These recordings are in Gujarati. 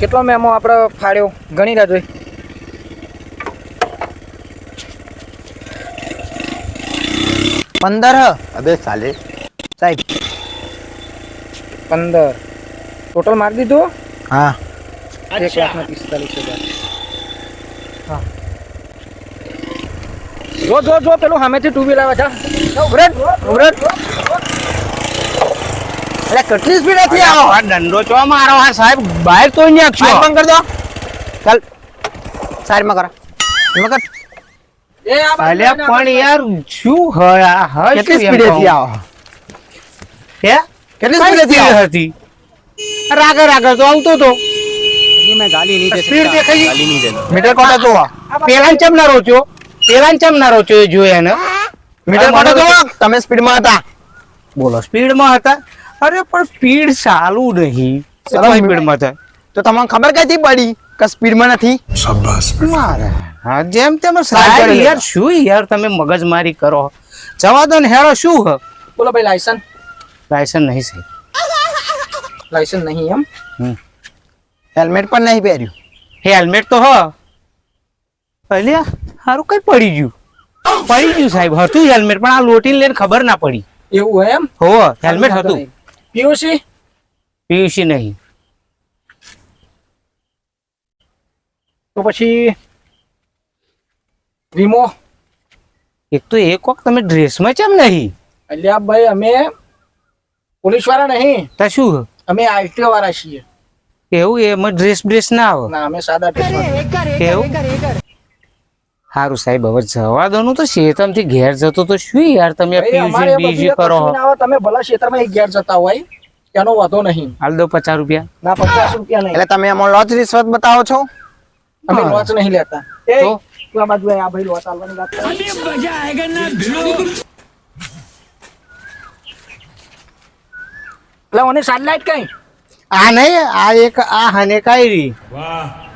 કેટલો મેમો આપણે ફાડ્યો? ગણી રહ્યા જોઈ. પંદર અબે સાલે. સાહેબ. પંદર. ટોટલ મારી દીધું? હા. એક લાખ પિસ્તાલીસ હજાર. હા. જો જો જો પેલું સામેથી ટુ વ્હીલ આવે છે. ઉભરેટ ઉભરેટ. એટલે કેટલી સ્પીડ હતી આવો. આ દંડો ચો મારો? આ સાહેબ બહાર તો અહીંયા સાઈડ બંધ કરી દો. ચાલ. સાઈડમાં કરો. એમાં કર. એ આ બાજુ પણ યાર શું હોય આ હ કેટલી સ્પીડ હતી આવો? હે? કેટલી સ્પીડ હતી હતી? રાગર રાગર તો આવતો તો. મેં ગાલી નહીં સ્પીડ દેખાઈ મીટર કોટા જોવો? પેલા ચમ ના રોચ્યો પેલા ચમ ના રોચ્યો એ જોયે ને મીટર કોટા જોવો? તમે સ્પીડમાં હતા. બોલો સ્પીડમાં હતા? અરે પણ સ્પીડ ચાલુ નહીં. સ્પીડમાં થાય? તો તમને ખબર કઈથી પડી? કે સ્પીડમાં નથી? મારે. હા જેમ તેમ યાર શું યાર તમે મગજમારી કરો? જવા દો ને હેડો શું હ? બોલો ભાઈ લાયસન્સ લાયસન્સ નહીં સાહેબ. લાયસન્સ નહીં એમ? હેલ્મેટ પણ નહીં પહેર્યું. હેલ્મેટ તો હ. અલ્યા સારું કઈ પડી ગયું? પડી ગયું સાહેબ. હતું હેલ્મેટ પણ આ લોટીને લઈને ખબર ના પડી. એવું એમ? હો હેલ્મેટ હતું. પીયુસી પીયુસી નહીં. તો પછી વીમો એક તો એક વખત તમે ડ્રેસમાં કેમ નહીં? એટલે આ ભાઈ અમે પોલીસવાળા નહીં. તા શું? અમે આઈટીઓ વાળા છીએ. એવું એમાં ડ્રેસ બ્રેસ ના આવે. ના અમે સાદા ડ્રેસ એવું? સારું સાહેબ હવે જવા દો. તો શેતમથી ઘેર જતો તો શું યાર તમે એ બીજી કરો ના તમે ભલા એક ઘેર જતા હોય એનો વાંધો નહીં. હાલ દો પચાસ રૂપિયા. ના પચાસ રૂપિયા નહીં. એટલે તમે એમાં લોચ રિશ્વત બતાવો છો? અમે લોચ નહીં લેતા. એ તું? આ બાજુ આ ભાઈ લોચ આલવાની વાત કરે. એટલે મને સાડલાઈટ કઈ? આ નહીં આ એક આ હને કાઈ એટલે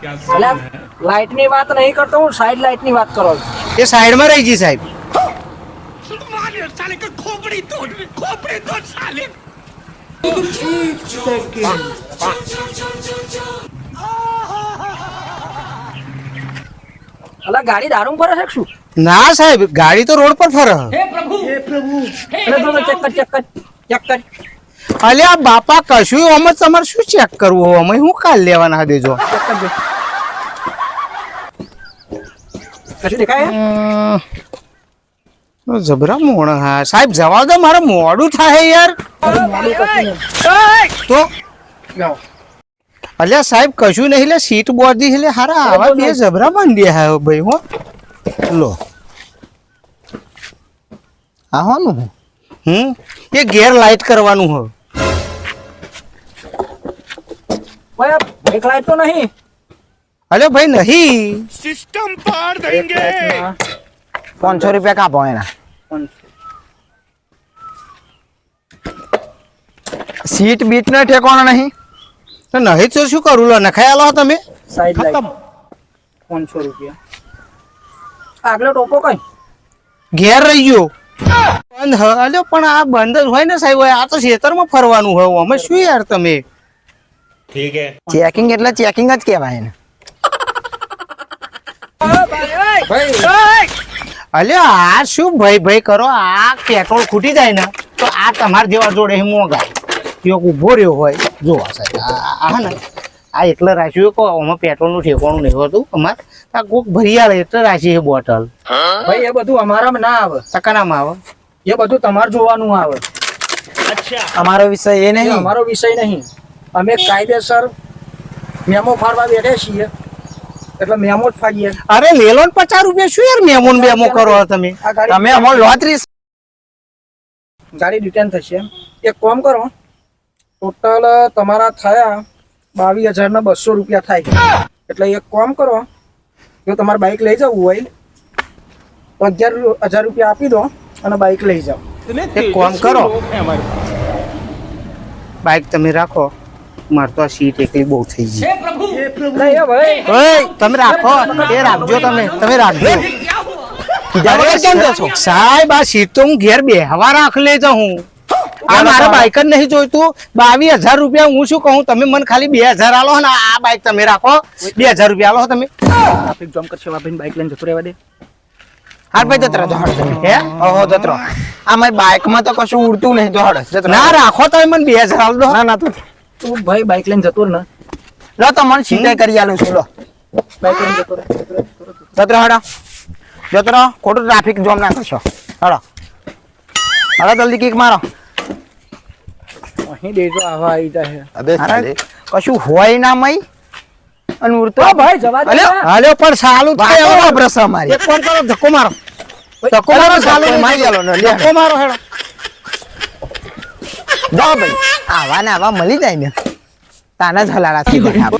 લાઈટની વાત નહીં કરતો હું સાઈડ લાઈટની વાત કરો એ એ સાઈડમાં રહી ગઈ સાહેબ. એટલે ગાડી દારૂ ફરે છે શું? ના સાહેબ ગાડી તો રોડ પર ફરે. એટલે જો તો ચેક કર ચેક કર અલ્યા બાપા કશું અમે તમારે શું ચેક કરવું? અમે શું કાલ લેવાના દેજો? ચેક કશું દેખાય જબરા મોણ હા. સાહેબ જવા દો મારે મોડું થાય યાર. તો. અલ્યા સાહેબ કશું નહીં લે સીટ બોધી એટલે હારા આવા બે જબરા બાંધી હા ભાઈ હો. લો. હા? હોનું હમ? એ ગેર લાઈટ કરવાનું હોય ભાઈ લાઈટ તો નહીં. અલે ભાઈ નહીં. બ્રેક લાઈટમાં પાંચસો રૂપિયા કાપો એના. સીટ બીટ ના ઠેકાણો નહીં. તો નહીં તો શું કરું લો નખાઈ આલો તમે. સાઈડ લાઈટ પાંચસો રૂપિયા. આગલો ટોપો કઈ? ઘેર રહી ગયો. બંધ હ અલ્યો પણ આ બંધ જ હોય ને સાહેબ આ તો ખેતરમાં ફરવાનું હોય. અમે શું યાર તમે? ચેકિંગ એટલે ચેકિંગ જ કહેવાય એને. ભાઈ. અલ્યો આ શું ભાઈ ભાઈ કરો? આ પેટ્રોલ ખૂટી જાય ને તો આ તમારા જેવા જોડે મોંઘા. યોક ઊભો રહ્યો હોય જોવા સાહેબ. આ ને આ એટલે રાખ્યું કે આમાં પેટ્રોલનું ઠેકાણું નહીં હોતું. અમારે આ કોક ભરી આલે એટલે રાખી છે બોટલ. ભાઈ એ બધું અમારામાં ના આવે. તકાનામાં આવે. એ બધું તમારે જોવાનું આવે. અમારો વિષય એ એ નહીં. અમારો વિષય નહીં. અમે કાયદેસર મેમો ફાળવા બેઠે છીએ. એટલે મેમો જ અરે લેલો ને પચાસ રૂપિયા શું યાર મેમો ને બેમો કરો તમે? તમે અમારો લોચ ગાડી રિટર્ન થશે એક કામ કરો ટોટલ તમારા થયા બાવીસ હજાર ના બસો રૂપિયા થાય. એટલે એક કામ કરો જો તમારે બાઇક લઈ જવું હોય તો અગિયાર હજાર રૂપિયા આપી દો અને બાઇક લઈ જાઓ. એક કામ કરો. બાઈક તમે રાખો. મારે તો આ સીટ એકલી બહુ થઈ ગઈ. તમે રાખો એ રાખજો તમે તમે રાખજો? સાહેબ આ સીટ તો હું ઘેર બેહવા રાખ લે જાઉં આ મારા બાઈક જ નહીં જોઈતું. બાવીસ હજાર રૂપિયા હું શું કહું? તમે મને ખાલી બે હજાર આલો ને આ બાઈક તમે રાખો. બે હજાર રૂપિયા આલો તમે. ટ્રાફિક જામ કરશે ભાઈ બાઈક લઈને જતો રહેવા દે. હાર ભાઈ જતરા હડો તમે હે? ઓહો જતરો આ મારી બાઇકમાં તો કશું ઉડતું નહીં. જતરો ના રાખો તમે મને બે હજાર આલો. દો ના ના તું તું ભાઈ બાઈક લઈને જતો ને લો તો મને સીધે કરી આલું છું લો. જતરો હડો. જતરો ખોટું ટ્રાફિક જોમ ના કરશો હડો. હડો જલ્દી કિક મારો. અહીં દેજો આવા આવી જાય અબે કશું હોય ના મય. અને ઉડતો ભાઈ જવા દે. હાલ્યો પણ સાલું થાય એવો પ્રસ મારી છે એક ફોન કરો ધક્કો મારો. ધક્કો મારો સાલું મારી. આલો ને, લે. ધક્કો મારો હેડો. જા ભાઈ આવા ને આવા મળી જાય ને. તાના જ હલાડા થઈ જાય